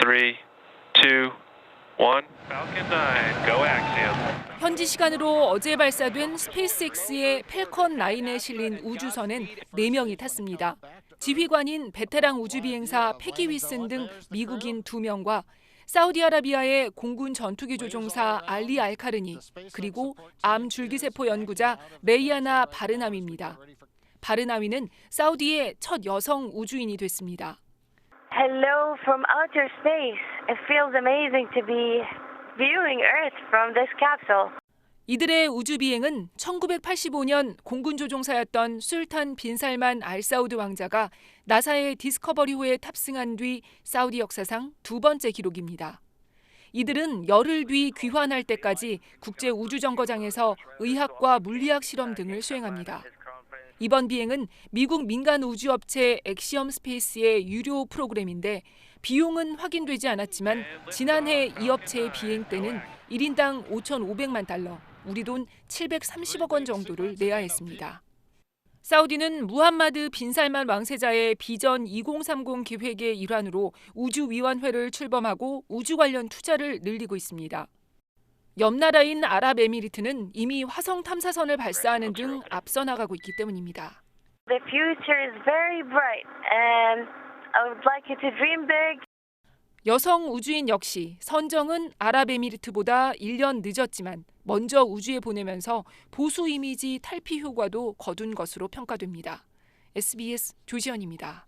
three, two, one. Falcon 9, go axiom. 현지 시간으로 어제 발사된 스페이스X의 펠컨 9에 실린 우주선엔 4명이 탔습니다. 지휘관인 베테랑 우주비행사 패기 위슨 등 미국인 2명과 사우디아라비아의 공군 전투기 조종사 알리 알카르니 그리고 암 줄기세포 연구자 레이아나 바르나미입니다. 바르나미는 사우디의 첫 여성 우주인이 됐습니다. Hello from outer space. It feels amazing to be viewing Earth from this capsule. 이들의 우주 비행은 1985년 공군 조종사였던 술탄 빈 살만 알 사우드 왕자가 나사의 디스커버리 호에 탑승한 뒤 사우디 역사상 두 번째 기록입니다. 이들은 열흘 뒤 귀환할 때까지 국제 우주 정거장에서 의학과 물리학 실험 등을 수행합니다. 이번 비행은 미국 민간 우주업체 엑시엄 스페이스의 유료 프로그램인데 비용은 확인되지 않았지만 지난해 이 업체의 비행 때는 1인당 5,500만 달러, 우리 돈 730억 원 정도를 내야 했습니다. 사우디는 무함마드 빈살만 왕세자의 비전 2030 계획의 일환으로 우주위원회를 출범하고 우주 관련 투자를 늘리고 있습니다. 옆 나라인 아랍에미리트는 이미 화성 탐사선을 발사하는 등 앞서 나가고 있기 때문입니다. The future is very bright, and I would like you to dream big. 여성 우주인 역시 선정은 아랍에미리트보다 1년 늦었지만 먼저 우주에 보내면서 보수 이미지 탈피 효과도 거둔 것으로 평가됩니다. SBS 조지현입니다.